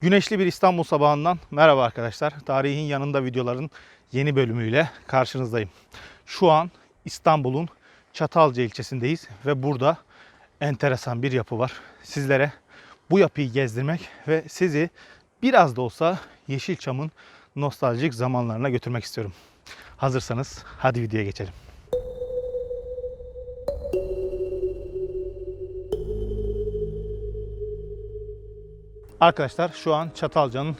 Güneşli bir İstanbul sabahından merhaba arkadaşlar. Tarihin yanında videoların yeni bölümüyle karşınızdayım. Şu an İstanbul'un Çatalca ilçesindeyiz ve burada enteresan bir yapı var. Sizlere bu yapıyı gezdirmek ve sizi biraz da olsa Yeşilçam'ın nostaljik zamanlarına götürmek istiyorum. Hazırsanız hadi videoya geçelim. Arkadaşlar şu an Çatalca'nın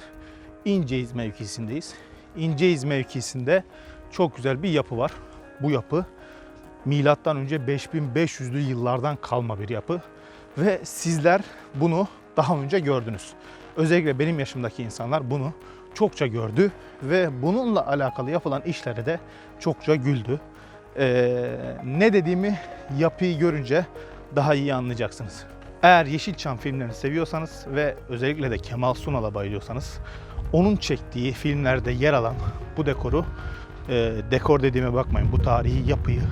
İnceyiz mevkisindeyiz. İnceyiz mevkisinde çok güzel bir yapı var. Bu yapı milattan önce 5500'lü yıllardan kalma bir yapı ve sizler bunu daha önce gördünüz. Özellikle benim yaşımdaki insanlar bunu çokça gördü ve bununla alakalı yapılan işlere de çokça güldü. Ee, ne dediğimi yapıyı görünce daha iyi anlayacaksınız. Eğer Yeşilçam filmlerini seviyorsanız ve özellikle de Kemal Sunal'a bayılıyorsanız onun çektiği filmlerde yer alan bu dekoru, e, dekor dediğime bakmayın bu tarihi yapıyı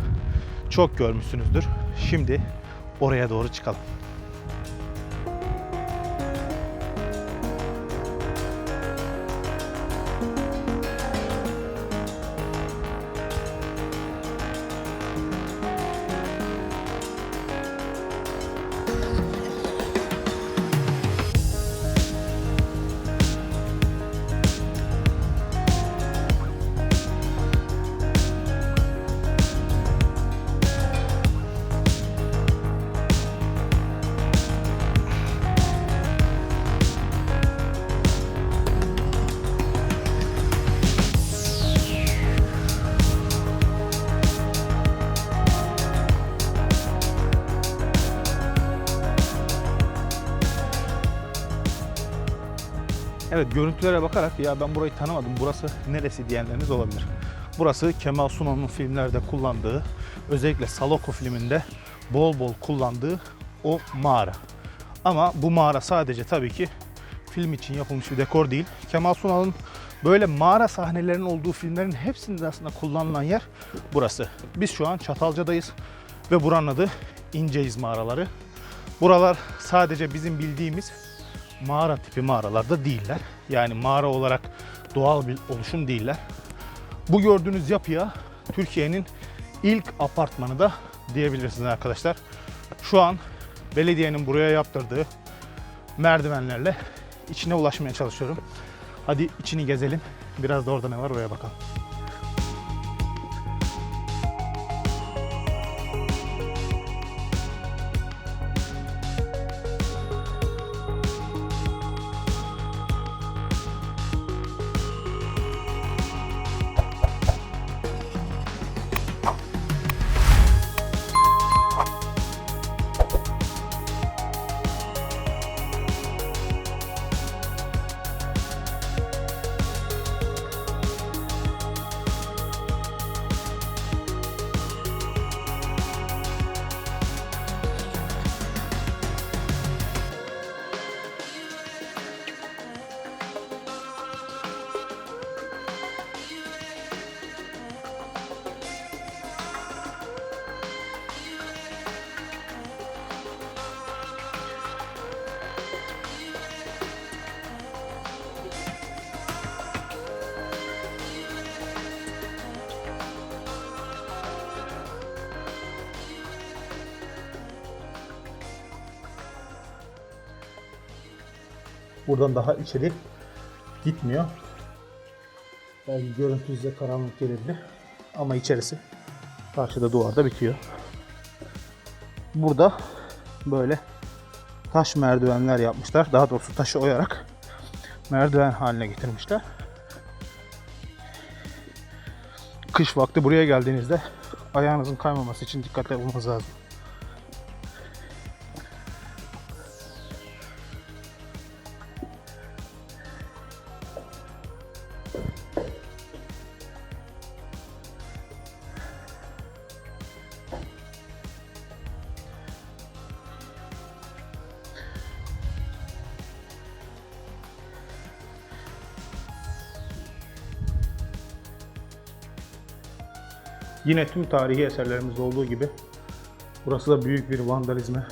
çok görmüşsünüzdür. Şimdi oraya doğru çıkalım. Görüntülere bakarak ya ben burayı tanımadım burası neresi diyenleriniz olabilir. Burası Kemal Sunal'ın filmlerde kullandığı özellikle Saloko filminde bol bol kullandığı o mağara. Ama bu mağara sadece tabii ki film için yapılmış bir dekor değil. Kemal Sunal'ın böyle mağara sahnelerinin olduğu filmlerin hepsinde aslında kullanılan yer burası. Biz şu an Çatalca'dayız ve buranın adı İnceyiz mağaraları. Buralar sadece bizim bildiğimiz mağara tipi mağaralarda değiller. Yani mağara olarak doğal bir oluşum değiller. Bu gördüğünüz yapıya Türkiye'nin ilk apartmanı da diyebilirsiniz arkadaşlar. Şu an belediyenin buraya yaptırdığı merdivenlerle içine ulaşmaya çalışıyorum. Hadi içini gezelim. Biraz da orada ne var oraya bakalım. Buradan daha içeri gitmiyor. Belki görüntü size karanlık gelebilir. Ama içerisi karşıda duvarda bitiyor. Burada böyle taş merdivenler yapmışlar. Daha doğrusu taşı oyarak merdiven haline getirmişler. Kış vakti buraya geldiğinizde ayağınızın kaymaması için dikkatli olmanız lazım. Yine tüm tarihi eserlerimizde olduğu gibi burası da büyük bir vandalizme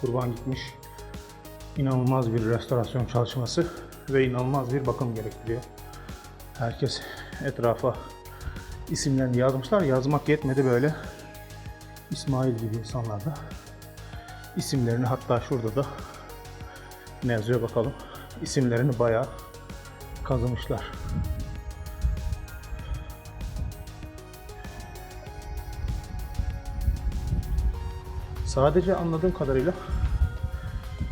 kurban gitmiş. İnanılmaz bir restorasyon çalışması ve inanılmaz bir bakım gerektiriyor. Herkes etrafa isimlerini yazmışlar. Yazmak yetmedi böyle. İsmail gibi insanlar da isimlerini hatta şurada da ne yazıyor bakalım. İsimlerini bayağı kazımışlar. Sadece anladığım kadarıyla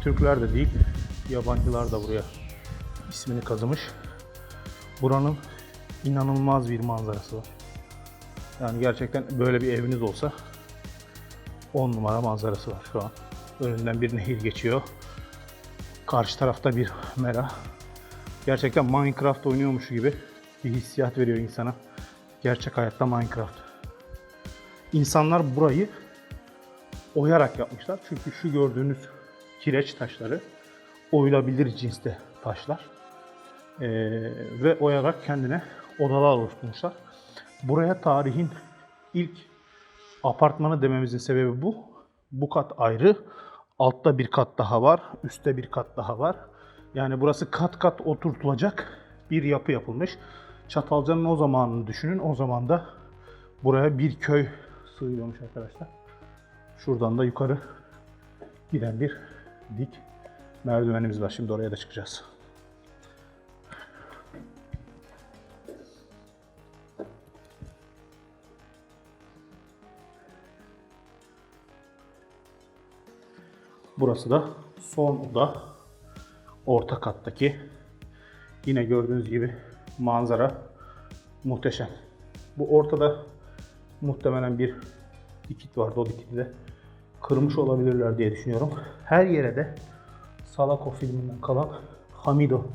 Türkler de değil, yabancılar da buraya ismini kazımış. Buranın inanılmaz bir manzarası var. Yani gerçekten böyle bir eviniz olsa 10 numara manzarası var şu an. Önünden bir nehir geçiyor. Karşı tarafta bir mera. Gerçekten Minecraft oynuyormuş gibi bir hissiyat veriyor insana. Gerçek hayatta Minecraft. İnsanlar burayı oyarak yapmışlar. Çünkü şu gördüğünüz kireç taşları oyulabilir cinste taşlar. Ee, ve oyarak kendine odalar oluşturmuşlar. Buraya tarihin ilk apartmanı dememizin sebebi bu. Bu kat ayrı. Altta bir kat daha var. Üstte bir kat daha var. Yani burası kat kat oturtulacak bir yapı yapılmış. Çatalca'nın o zamanını düşünün. O zaman da buraya bir köy sığıyormuş arkadaşlar. Şuradan da yukarı giden bir dik merdivenimiz var. Şimdi oraya da çıkacağız. Burası da son oda. Orta kattaki. Yine gördüğünüz gibi manzara muhteşem. Bu ortada muhtemelen bir dikit vardı. O dikiti de kırmış olabilirler diye düşünüyorum. Her yere de Salako filminden kalan Hamido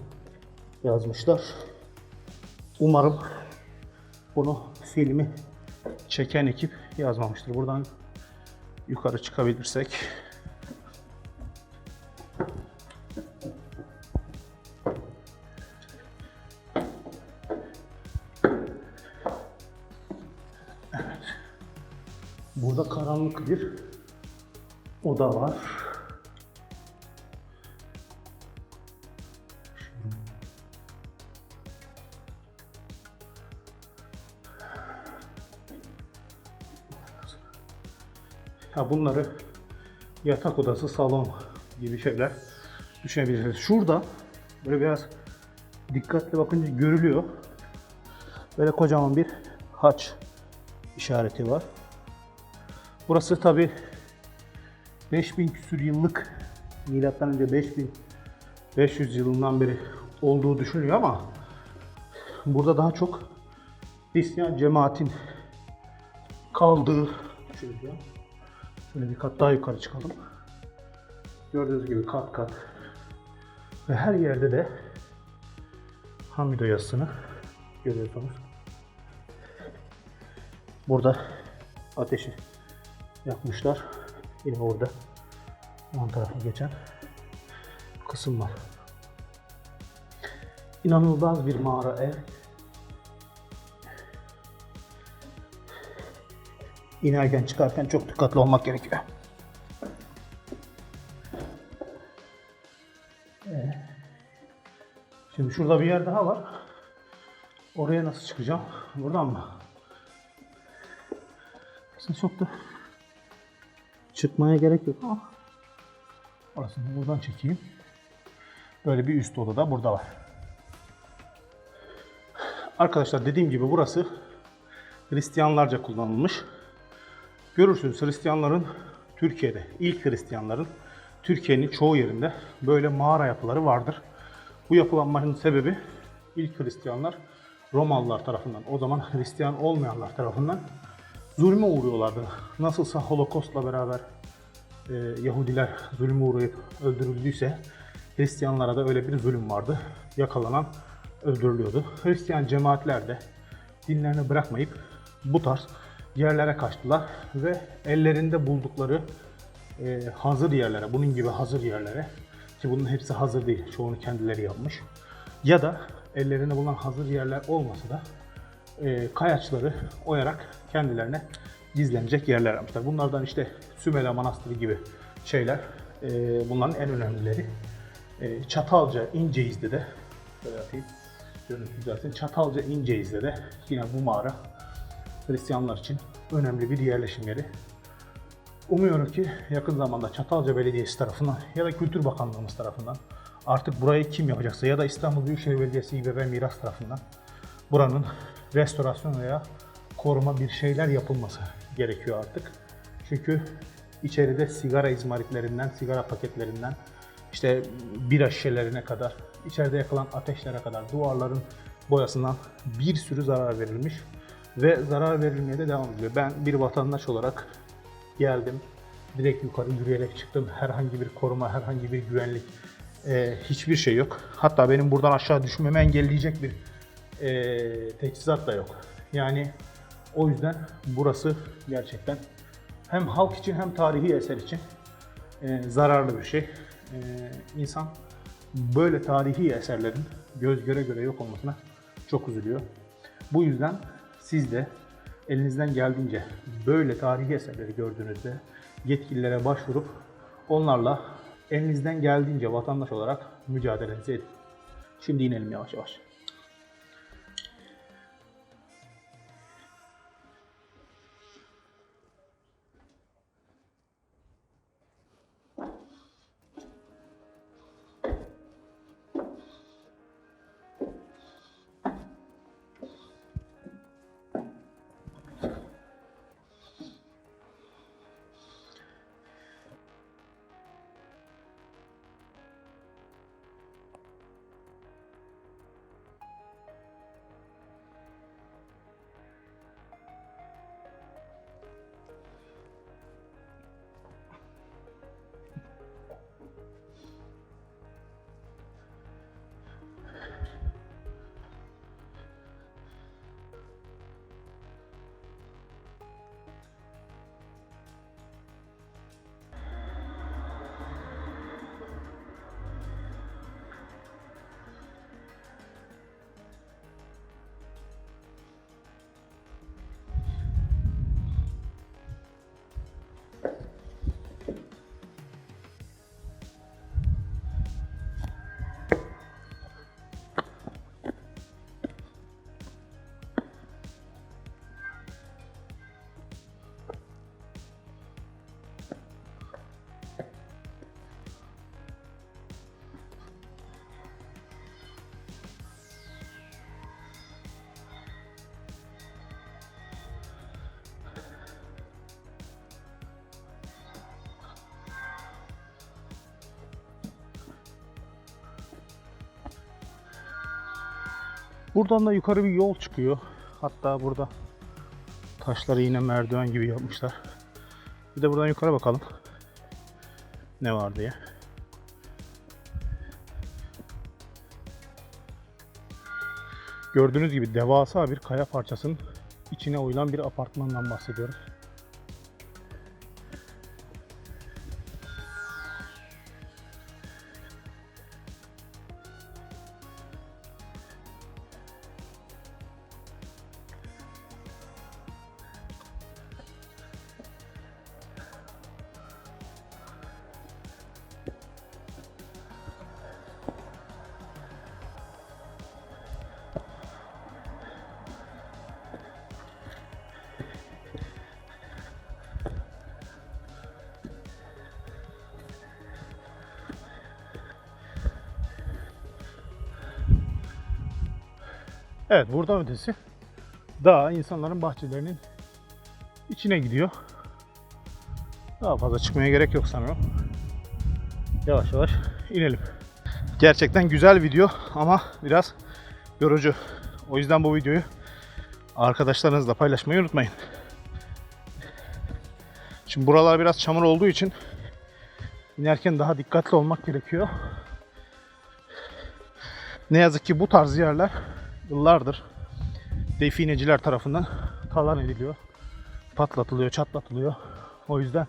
yazmışlar. Umarım bunu filmi çeken ekip yazmamıştır. Buradan yukarı çıkabilirsek Burada karanlık bir oda var. Ya bunları yatak odası, salon gibi şeyler düşünebilirsiniz. Şurada böyle biraz dikkatli bakınca görülüyor. Böyle kocaman bir haç işareti var. Burası tabi 5000 küsür yıllık milattan önce 5500 yılından beri olduğu düşünülüyor ama burada daha çok Hristiyan cemaatin kaldığı düşünülüyor. Şöyle bir kat daha yukarı çıkalım. Gördüğünüz gibi kat kat ve her yerde de Hamido yazısını görüyorsunuz. Burada ateşi yapmışlar. Yine orada yan tarafa geçen kısım var. İnanılmaz bir mağara ev. İnerken çıkarken çok dikkatli olmak gerekiyor. Şimdi şurada bir yer daha var. Oraya nasıl çıkacağım? Buradan mı? Aslında çok da çıkmaya gerek yok ama orasını buradan çekeyim. Böyle bir üst oda da burada var. Arkadaşlar dediğim gibi burası Hristiyanlarca kullanılmış. Görürsünüz Hristiyanların Türkiye'de, ilk Hristiyanların Türkiye'nin çoğu yerinde böyle mağara yapıları vardır. Bu yapılanmanın sebebi ilk Hristiyanlar Romalılar tarafından, o zaman Hristiyan olmayanlar tarafından zulme uğruyorlardı. Nasılsa Holokost'la beraber e, Yahudiler zulme uğrayıp öldürüldüyse Hristiyanlara da öyle bir zulüm vardı. Yakalanan öldürülüyordu. Hristiyan cemaatler de dinlerini bırakmayıp bu tarz yerlere kaçtılar ve ellerinde buldukları e, hazır yerlere, bunun gibi hazır yerlere ki bunun hepsi hazır değil, çoğunu kendileri yapmış. Ya da ellerinde bulunan hazır yerler olmasa da e, kayaçları oyarak kendilerine gizlenecek yerler yapmışlar. Bunlardan işte Sümele Manastırı gibi şeyler, e, bunların en önemlileri. E, Çatalca, İnceizli'de Şöyle yapayım. Görüntü düzelsin. Çatalca İnceiz'de de yine bu mağara Hristiyanlar için önemli bir yerleşim yeri. Umuyorum ki yakın zamanda Çatalca Belediyesi tarafından ya da Kültür Bakanlığımız tarafından artık burayı kim yapacaksa ya da İstanbul Büyükşehir Belediyesi İBB Miras tarafından buranın restorasyon veya koruma bir şeyler yapılması gerekiyor artık. Çünkü içeride sigara izmaritlerinden, sigara paketlerinden işte bira şişelerine kadar, içeride yakılan ateşlere kadar duvarların boyasından bir sürü zarar verilmiş ve zarar verilmeye de devam ediyor. Ben bir vatandaş olarak geldim. Direkt yukarı yürüyerek çıktım. Herhangi bir koruma, herhangi bir güvenlik, e, hiçbir şey yok. Hatta benim buradan aşağı düşmemi engelleyecek bir e, teçhizat da yok. Yani o yüzden burası gerçekten hem halk için hem tarihi eser için e, zararlı bir şey. E, insan böyle tarihi eserlerin göz göre göre yok olmasına çok üzülüyor. Bu yüzden siz de elinizden geldiğince böyle tarihi eserleri gördüğünüzde yetkililere başvurup onlarla elinizden geldiğince vatandaş olarak mücadelenizi edin. Şimdi inelim yavaş yavaş. Buradan da yukarı bir yol çıkıyor. Hatta burada taşları yine merdiven gibi yapmışlar. Bir de buradan yukarı bakalım. Ne var diye. Gördüğünüz gibi devasa bir kaya parçasının içine oyulan bir apartmandan bahsediyoruz. Evet buradan ötesi dağ insanların bahçelerinin içine gidiyor. Daha fazla çıkmaya gerek yok sanırım. Yavaş yavaş inelim. Gerçekten güzel video ama biraz yorucu. O yüzden bu videoyu arkadaşlarınızla paylaşmayı unutmayın. Şimdi buralar biraz çamur olduğu için inerken daha dikkatli olmak gerekiyor. Ne yazık ki bu tarz yerler yıllardır defineciler tarafından talan ediliyor. Patlatılıyor, çatlatılıyor. O yüzden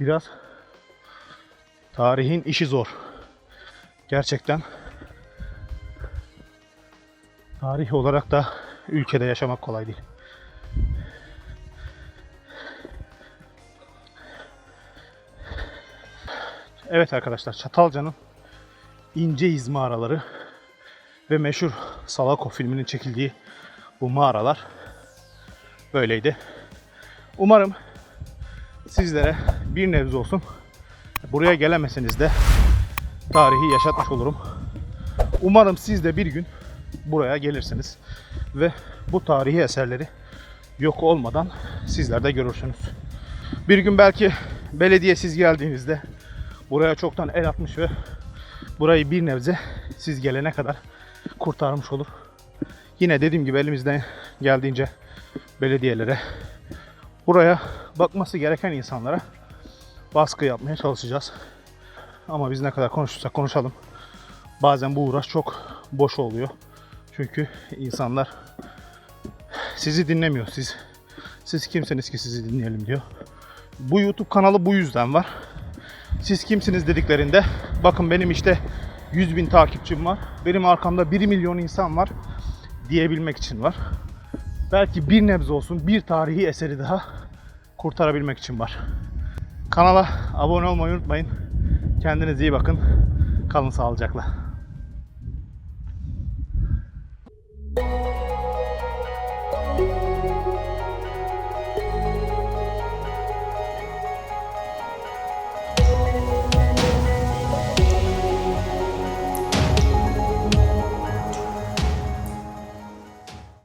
biraz tarihin işi zor. Gerçekten tarih olarak da ülkede yaşamak kolay değil. Evet arkadaşlar Çatalca'nın ince iz mağaraları ve meşhur Salako filminin çekildiği bu mağaralar böyleydi. Umarım sizlere bir nebze olsun buraya gelemeseniz de tarihi yaşatmış olurum. Umarım siz de bir gün buraya gelirsiniz ve bu tarihi eserleri yok olmadan sizler de görürsünüz. Bir gün belki belediye siz geldiğinizde buraya çoktan el atmış ve burayı bir nebze siz gelene kadar kurtarmış olur. Yine dediğim gibi elimizden geldiğince belediyelere buraya bakması gereken insanlara baskı yapmaya çalışacağız. Ama biz ne kadar konuşursak konuşalım. Bazen bu uğraş çok boş oluyor. Çünkü insanlar sizi dinlemiyor. Siz siz kimsiniz ki sizi dinleyelim diyor. Bu YouTube kanalı bu yüzden var. Siz kimsiniz dediklerinde bakın benim işte 100 bin takipçim var. Benim arkamda 1 milyon insan var diyebilmek için var. Belki bir nebze olsun bir tarihi eseri daha kurtarabilmek için var. Kanala abone olmayı unutmayın. Kendinize iyi bakın. Kalın sağlıcakla.